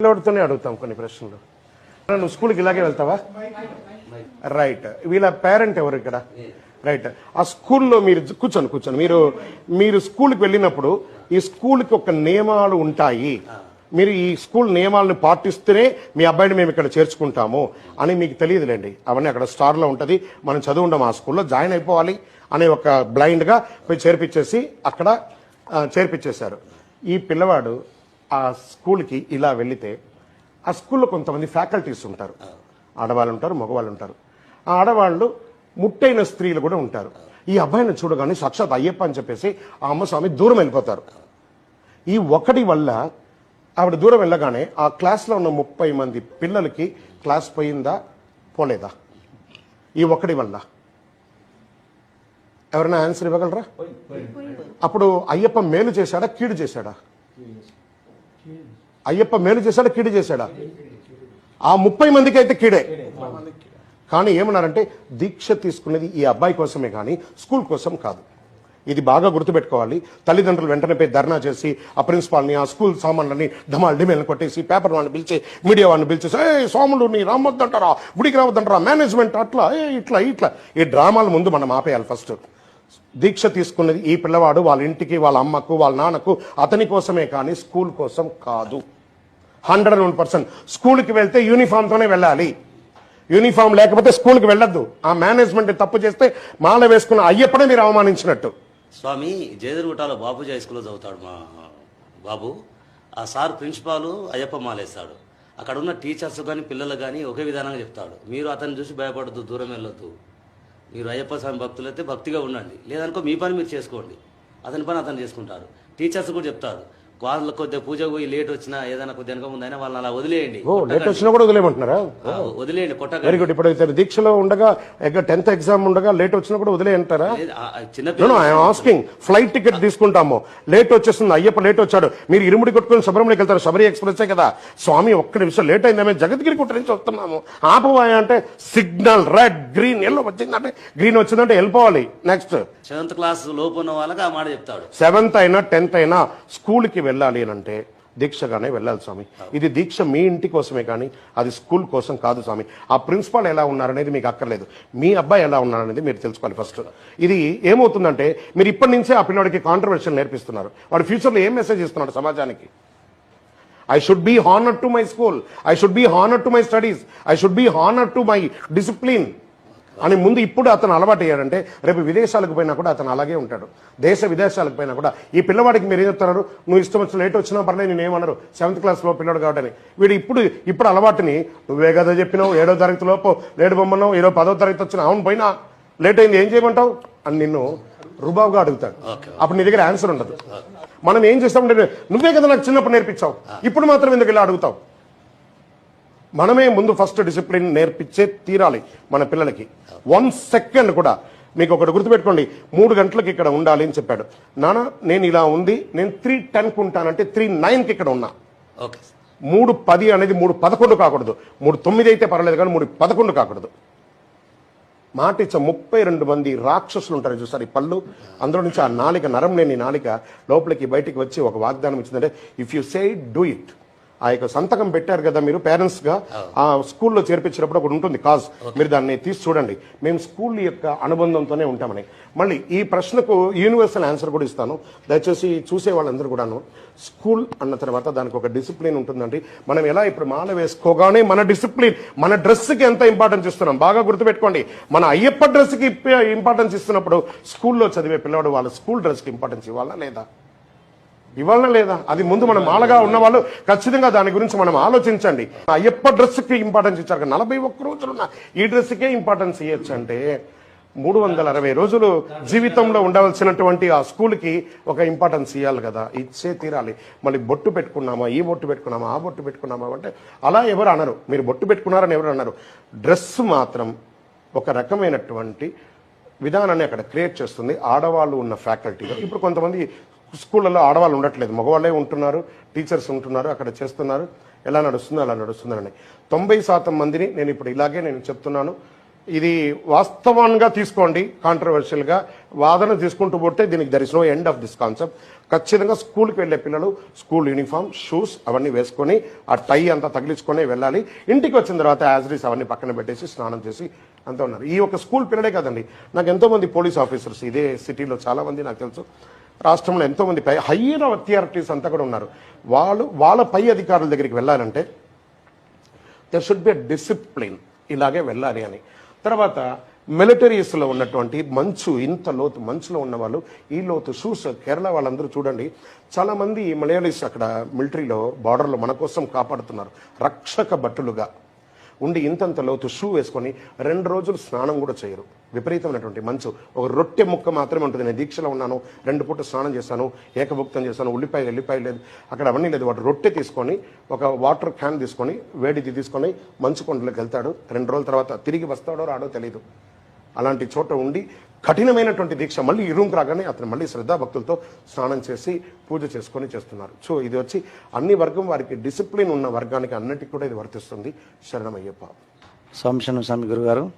పిల్లవాడితోనే అడుగుతాం కొన్ని ప్రశ్నలు. నువ్వు స్కూల్కి ఇలాగే వెళ్తావా? రైట్ వీళ్ళ పేరెంట్ ఎవరు ఇక్కడ? రైట్ ఆ స్కూల్లో మీరు కూర్చొని కూర్చొని మీరు మీరు స్కూల్కి వెళ్ళినప్పుడు ఈ స్కూల్కి ఒక నియమాలు ఉంటాయి. మీరు ఈ స్కూల్ నియమాలను పాటిస్తేనే మీ అబ్బాయిని మేము ఇక్కడ చేర్చుకుంటాము అని మీకు తెలియదులేండి. అవన్నీ అక్కడ స్టార్లో ఉంటుంది. మనం చదువుండం ఆ స్కూల్లో జాయిన్ అయిపోవాలి అనే ఒక బ్లైండ్గా పోయి చేర్పించేసి అక్కడ చేర్పించేశారు. ఈ పిల్లవాడు ఆ స్కూల్కి ఇలా వెళితే ఆ స్కూల్లో కొంతమంది ఫ్యాకల్టీస్ ఉంటారు. ఆడవాళ్ళు ఉంటారు మగవాళ్ళు ఉంటారు. ఆ ఆడవాళ్ళు ముట్టైన స్త్రీలు కూడా ఉంటారు. ఈ అబ్బాయిని చూడగానే సాక్షాత్ అయ్యప్ప అని చెప్పేసి ఆ అమ్మ స్వామి దూరం వెళ్ళిపోతారు. ఈ ఒకటి వల్ల ఆవిడ దూరం వెళ్ళగానే ఆ క్లాస్లో ఉన్న ముప్పై మంది పిల్లలకి క్లాస్ పోయిందా పోలేదా? ఈ ఒకటి వల్ల. ఎవరైనా ఆన్సర్ ఇవ్వగలరా? అప్పుడు అయ్యప్ప మేలు చేశాడా? కీడు చేశాడా. అయ్యప్ప మేలు చేశాడా కీడు చేశాడా? ఆ ముప్పై మందికి అయితే కీడే. కానీ ఏమన్నారంటే దీక్ష తీసుకునేది ఈ అబ్బాయి కోసమే కానీ స్కూల్ కోసం కాదు. ఇది బాగా గుర్తుపెట్టుకోవాలి. తల్లిదండ్రులు వెంటనే పోయి ధర్నా చేసి ఆ ప్రిన్సిపాల్ని ఆ స్కూల్ సామాన్లని ధమాల్ డిమేల్ని కొట్టేసి పేపర్ వాళ్ళని పిలిచి మీడియా వాళ్ళని పిలిచేసి ఏ సోములు నీ రామొద్దంటారా? గుడికి రావద్దంటారా? మేనేజ్మెంట్ అట్లా ఏ ఇట్లా ఇట్లా. ఈ డ్రామాల ముందు మనం ఆపేయాలి ఫస్ట్. దీక్ష తీసుకున్నది ఈ పిల్లవాడు వాళ్ళ ఇంటికి వాళ్ళ అమ్మకు వాళ్ళ నాన్నకు అతని కోసమే కానీ స్కూల్ కోసం కాదు. Hundred one percent. స్కూల్కి వెళ్తే యూనిఫామ్తోనే వెళ్ళాలి. యూనిఫామ్ లేకపోతే స్కూల్కి వెళ్ళొద్దు. ఆ మేనేజ్మెంట్ తప్పు చేస్తే మాల వేసుకున్న అయ్యప్పనే మీరు అవమానించినట్టు. స్వామి జయదుర్గుట్టలో బాబుజీ హై స్కూల్లో చదువుతాడు మా బాబు. ఆ సార్ ప్రిన్సిపాల్ అయ్యప్ప మాలేస్తాడు. అక్కడ ఉన్న టీచర్స్ కానీ పిల్లలు కానీ ఒకే విధానంగా చెప్తాడు. మీరు అతన్ని చూసి భయపడద్దు దూరం వెళ్ళొద్దు. మీరు అయ్యప్ప స్వామి భక్తులైతే భక్తిగా ఉండండి. లేదనుకో మీ పని మీరు చేసుకోండి. అతని పని అతను చేసుకుంటారు టీచర్స్ కూడా చెప్తారు. వాళ్ళు కొద్దిగా పూజ పోయి లేట్ వచ్చినా ఏదైనా కొద్దిగా వెనక ముందైనా వాళ్ళని అలా వదిలేయండి. ఓ లేట్ వచ్చినా కూడా వదిలేయమంటున్నారా? వదిలేయండి కొట్టక వెరీ గుడ్. ఇప్పుడు దీక్షలో ఉండగా టెన్త్ ఎగ్జామ్ ఉండగా లేట్ వచ్చినా కూడా వదిలేయంటారా? చిన్న ఐఎమ్ ఆస్కింగ్ ఫ్లైట్ టికెట్ తీసుకుంటాము. లేట్ వచ్చేస్తుంది అయ్యప్ప లేట్ వచ్చాడు. మీరు ఇరుముడి కొట్టుకుని శబరిమలకి వెళ్తారు శబరి ఎక్స్ప్రెస్ కదా. స్వామి ఒక్క నిమిషం లేట్ అయిందా మేము జగద్గిరి కుట్ట నుంచి వస్తున్నాము. ఆపవాయ అంటే సిగ్నల్ రెడ్ గ్రీన్ ఎల్లో వచ్చిందంటే గ్రీన్ వచ్చిందంటే వెళ్ళిపోవాలి. నెక్స్ట్ సెవెంత్ క్లాస్ లోపు ఉన్న వాళ్ళకి ఆ మాట చెప్తాడు. సెవెంత్ అయినా టెన్త్ అయినా స్కూల్కి వెళ్ళాలి అని అంటే దీక్షగానే వెళ్ళాలి స్వామి. ఇది దీక్ష మీ ఇంటి కోసమే కానీ అది స్కూల్ కోసం కాదు స్వామి. ఆ ప్రిన్సిపాల్ ఎలా ఉన్నారనేది మీకు అక్కర్లేదు. మీ అబ్బాయి ఎలా ఉన్నారనేది మీరు తెలుసుకోవాలి ఫస్ట్. ఇది ఏమవుతుందంటే మీరు ఇప్పటి నుంచే ఆ పిల్లవాడికి కాంట్రవర్షన్ నేర్పిస్తున్నారు. వాడు ఫ్యూచర్లో ఏం మెసేజ్ ఇస్తున్నాడు సమాజానికి? I should be honour to my school I should be honour to my studies I should be honour to my discipline అని ముందు ఇప్పుడు అతను అలవాటు అయ్యాడంటే రేపు విదేశాలకు పోయినా కూడా అతను అలాగే ఉంటాడు. దేశ విదేశాలకు పోయినా కూడా ఈ పిల్లవాడికి మీరు ఏం చెప్తున్నారు? నువ్వు ఇష్టం వచ్చిన లేట్ వచ్చినా పర్లేదు నేను ఏమన్నారు సెవెంత్ క్లాస్లో పిల్లడు కాబట్టి వీడు ఇప్పుడు ఇప్పుడు అలవాటుని నువ్వే కదా చెప్పినావు ఏడో తరగతి లోపు లేటు బొమ్మన్నావు ఏడో పదో తరగతి వచ్చిన అవును పోయినా. లేట్ అయింది ఏం చేయమంటావు? అని నిన్ను రుబావుగా అడుగుతాడు. అప్పుడు నీ దగ్గర ఆన్సర్ ఉండదు. మనం ఏం చేస్తామంటే నువ్వే కదా నాకు చిన్నప్పుడు నేర్పించావు. ఇప్పుడు మాత్రం ఎందుకు ఇలా అడుగుతావు? మనమే ముందు ఫస్ట్ డిసిప్లిన్ నేర్పించే తీరాలి మన పిల్లలకి. వన్ సెకండ్ కూడా. మీకు ఒకటి గుర్తుపెట్టుకోండి. మూడు గంటలకు ఇక్కడ ఉండాలి అని చెప్పాడు. నాన్న నేను ఇలా ఉంది. నేను త్రీ టెన్కి ఉంటానంటే త్రీ నైన్కి ఇక్కడ ఉన్నా. ఓకే. మూడు పది అనేది మూడు పదకొండు కాకూడదు. మూడు తొమ్మిది అయితే పర్వాలేదు కానీ మూడు పదకొండు కాకూడదు. మాట ఇచ్చే ముప్పై రెండు మంది రాక్షసులు ఉంటారు చూసారు ఈ పళ్ళు. అందులో నుంచి ఆ నాలిక నరం లేని నాలిక లోపలికి బయటికి వచ్చి ఒక వాగ్దానం ఇచ్చిందంటే if you say do it ఆ యొక్క సంతకం పెట్టారు కదా మీరు పేరెంట్స్గా ఆ. స్కూల్లో చేర్పించినప్పుడు ఒకటి ఉంటుంది కాజ్. మీరు దాన్ని తీసి చూడండి. మేము స్కూల్ యొక్క అనుబంధంతోనే ఉంటామని. మళ్ళీ ఈ ప్రశ్నకు యూనివర్సల్ ఆన్సర్ కూడా ఇస్తాను. దయచేసి చూసే వాళ్ళందరూ కూడాను స్కూల్ అన్న తర్వాత దానికి ఒక డిసిప్లిన్ ఉంటుందండి. మనం ఎలా ఇప్పుడు మాల వేసుకోగానే మన డిసిప్లిన్ మన డ్రెస్కి ఎంత ఇంపార్టెన్స్ ఇస్తున్నాం? బాగా గుర్తుపెట్టుకోండి. మన అయ్యప్ప డ్రెస్కి ఇంపార్టెన్స్ ఇస్తున్నప్పుడు స్కూల్లో చదివే పిల్లవాడు వాళ్ళ స్కూల్ డ్రెస్కి ఇంపార్టెన్స్ ఇవ్వాలా లేదా? ఇవ్వాలనా లేదా? అది ముందు మనం ఆలగా ఉన్న వాళ్ళు ఖచ్చితంగా దాని గురించి మనం ఆలోచించండి. అయ్యప్ప డ్రెస్కి ఇంపార్టెన్స్ ఇచ్చారు నలభై ఒక్క రోజులున్న ఈ డ్రెస్కే ఇంపార్టెన్స్ ఇవ్వచ్చు అంటే మూడు వందల అరవై రోజులు జీవితంలో ఉండవలసినటువంటి ఆ స్కూల్కి ఒక ఇంపార్టెన్స్ ఇవ్వాలి కదా ఇచ్చే తీరాలి. మళ్ళీ బొట్టు పెట్టుకున్నామా ఈ బొట్టు పెట్టుకున్నామా ఆ బొట్టు పెట్టుకున్నామా అంటే అలా ఎవరు అనరు. మీరు బొట్టు పెట్టుకున్నారని ఎవరు అన్నారు డ్రెస్ మాత్రం ఒక రకమైనటువంటి విధానాన్ని అక్కడ క్రియేట్ చేస్తుంది. ఆడవాళ్ళు ఉన్న ఫ్యాకల్టీగా ఇప్పుడు కొంతమంది స్కూళ్ళలో ఆడవాళ్ళు ఉండట్లేదు. మగవాళ్ళే ఉంటున్నారు టీచర్స్ ఉంటున్నారు అక్కడ చేస్తున్నారు. ఎలా నడుస్తుందో అలా నడుస్తుందని తొంభై శాతం మందిని నేను ఇప్పుడు ఇలాగే నేను చెప్తున్నాను. ఇది వాస్తవంగా తీసుకోండి కాంట్రవర్షియల్గా. వాదన తీసుకుంటూ పోతే దీనికి there is no end of this concept ఖచ్చితంగా స్కూల్కి వెళ్ళే పిల్లలు స్కూల్ యూనిఫామ్ షూస్ అవన్నీ వేసుకొని ఆ టై అంతా తగిలించుకొని వెళ్ళాలి. ఇంటికి వచ్చిన తర్వాత యాజరీస్ అవన్నీ పక్కన పెట్టేసి స్నానం చేసి అంతా ఉన్నారు. ఈ ఒక స్కూల్ పిల్లడే కదండి. నాకు ఎంతోమంది పోలీస్ ఆఫీసర్స్ ఇదే సిటీలో చాలామంది నాకు తెలుసు. రాష్ట్రంలో ఎంతోమంది పై హయ్యర్ అథారిటీస్ అంతా కూడా ఉన్నారు. వాళ్ళు వాళ్ళ పై అధికారుల దగ్గరికి వెళ్ళాలంటే దర్ షుడ్ బి డిసిప్లిన్ ఇలాగే వెళ్ళాలి అని. తర్వాత మిలిటరీస్లో ఉన్నటువంటి మంచు ఇంత లోతు మంచులో ఉన్న వాళ్ళు ఈ లోతు షూస్ కేరళ వాళ్ళందరూ చూడండి. చాలామంది మలయాళీస్ అక్కడ మిలిటరీలో బార్డర్లో మన కోసం కాపాడుతున్నారు. రక్షక భట్టులుగా ఉండి ఇంతంత లోతు షూ వేసుకొని రెండు రోజులు స్నానం కూడా చేయరు. విపరీతమైనటువంటి మంచు. ఒక రొట్టె ముక్క మాత్రమే ఉంటుంది. నేను దీక్షలో ఉన్నాను. రెండు పూట స్నానం చేశాను. ఏకభుక్తం చేశాను. ఉల్లిపాయ ఎల్లిపాయ లేదు. అక్కడ అవన్నీ లేదు. వాడు రొట్టె తీసుకొని ఒక వాటర్ క్యాన్ తీసుకొని వేడిది తీసుకొని మంచు కొండలోకి వెళ్తాడు. రెండు రోజుల తర్వాత తిరిగి వస్తాడో రాడో తెలియదు అలాంటి చోట ఉండి కఠినమైనటువంటి దీక్ష. మళ్ళీ ఈ రూమ్కి రాగానే అతను మళ్ళీ శ్రద్ధాభక్తులతో స్నానం చేసి పూజ చేసుకొని చేస్తున్నారు. సో ఇది వచ్చి అన్ని వర్గం వారికి డిసిప్లిన్ ఉన్న వర్గానికి అన్నిటికీ కూడా ఇది వర్తిస్తుంది. శరణమయ్యప్ప. స్వామి శరణం స్వామి గురుగారు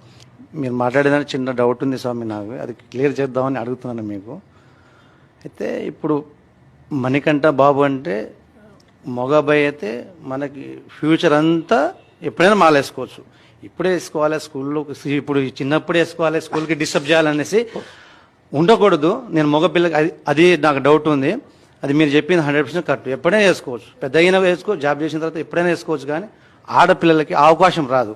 మీరు మాట్లాడేదానికి చిన్న డౌట్ ఉంది స్వామి నాకు. అది క్లియర్ చేద్దామని అడుగుతున్నాను మీకు. అయితే ఇప్పుడు మణికంఠ బాబు అంటే మగ అయితే మనకి ఫ్యూచర్ అంతా ఎప్పుడైనా మాలేసుకోవచ్చు. ఇప్పుడే వేసుకోవాలి స్కూల్లో ఇప్పుడు చిన్నప్పుడే వేసుకోవాలి స్కూల్కి డిస్టర్బ్ చేయాలనేసి ఉండకూడదు. నేను మగపిల్లకి అది అది నాకు డౌట్ ఉంది. అది మీరు చెప్పింది హండ్రెడ్ పర్సెంట్ కరెక్ట్ ఎప్పుడైనా వేసుకోవచ్చు. పెద్ద అయినా వేసుకోవచ్చు జాబ్ చేసిన తర్వాత ఎప్పుడైనా వేసుకోవచ్చు కానీ ఆడపిల్లలకి అవకాశం రాదు.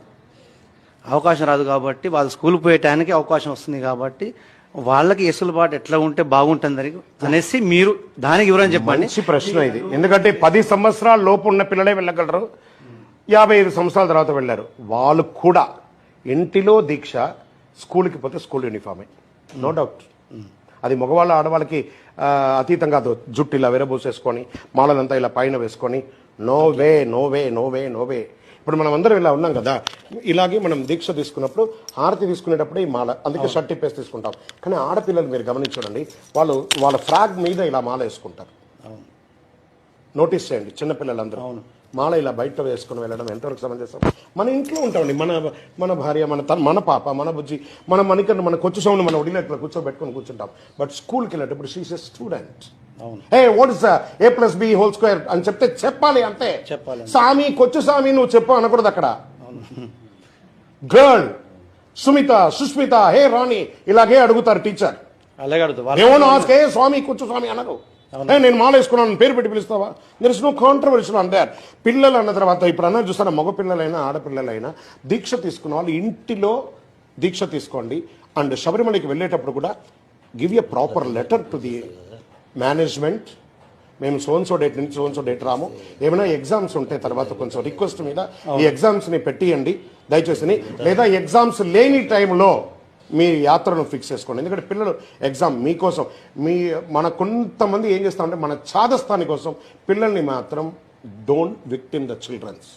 అవకాశం రాదు కాబట్టి వాళ్ళు స్కూల్ పోయే అవకాశం వస్తుంది కాబట్టి వాళ్ళకి ఎసులుబాటు ఎట్లా ఉంటే బాగుంటుంది అనేసి మీరు దానికి వివరం చెప్పండి. ప్రశ్న ఇది. ఎందుకంటే పది సంవత్సరాల లోపు ఉన్న పిల్లలే వెళ్ళగలరు. యాభై ఐదు సంవత్సరాల తర్వాత వెళ్ళారు. వాళ్ళు కూడా ఇంటిలో దీక్ష స్కూల్కి పోతే స్కూల్ యూనిఫామే. No doubt. అది మగవాళ్ళ ఆడవాళ్ళకి ఆ, అతీతం కాదు. జుట్టు ఇలా విరబూసేసుకొని మాలలంతా ఇలా పైన వేసుకొని no way no way no way no way. ఇప్పుడు మనం అందరం ఇలా ఉన్నాం కదా. ఇలాగే మనం దీక్ష తీసుకున్నప్పుడు హారతి తీసుకునేటప్పుడు ఈ మాల. అందుకే షర్ట్ ఇప్పేసి తీసుకుంటాం. కానీ ఆడపిల్లలు మీరు గమనించండి వాళ్ళు వాళ్ళ ఫ్రాగ్ మీద ఇలా మాల వేసుకుంటారు. నోటీస్ చేయండి చిన్నపిల్లలందరూ. మాల ఇలా బయట వేసుకుని వెళ్ళడం ఎంతవరకు సమంజసం? మన ఇంట్లో ఉంటామండి మన మన భార్య మన తన మన పాప మన బుజ్జి మన మనకన్నా మన కొచ్చు సౌండ్ మన ఒడిలో కూర్చోబెట్టుకొని కూర్చుంటాం. బట్ స్కూల్కి వెళ్ళేటప్పుడు she's a student hey what is a plus b whole square అని చెప్తే చెప్పాలి అంతే. చెప్పాలి. సామి కొచ్చు సామి నువ్వు చెప్పు అనకూడదు అక్కడ. గర్ల్ సుమిత సుస్మిత హే రాణి ఇలాగే అడుగుతారు టీచర్. అలాగే అడుగుతా ఏమో ఆస్కే స్వామి కూర్చో స్వామి అనరు. ఏ, నేను మాల వేసుకున్నాను పేరు పెట్టి పిలుస్తావా? There is no controversial on that పిల్లలు అన్న తర్వాత ఇప్పుడు అన్న చూస్తారా మగ పిల్లలైనా ఆడపిల్లలైనా దీక్ష తీసుకున్న వాళ్ళు ఇంటిలో దీక్ష తీసుకోండి. అండ్ శబరిమలకి వెళ్ళేటప్పుడు కూడా give a proper letter to the management మేము సోన్సో డేట్ నుంచి సోన్సో డేట్ రాము. ఏమైనా ఎగ్జామ్స్ ఉంటే తర్వాత కొంచెం రిక్వెస్ట్ మీద ఈ ఎగ్జామ్స్ని పెట్టియండి. దయచేసి లేదా ఎగ్జామ్స్ లేని టైంలో మీ యాత్రను ఫిక్స్ చేసుకోండి. ఎందుకంటే పిల్లలు ఎగ్జామ్ మీకోసం మీ మన కొంతమంది ఏం చేస్తామంటే మన చాదస్థాని కోసం పిల్లల్ని మాత్రం డోంట్ విక్టిమ్ ద చిల్డ్రన్స్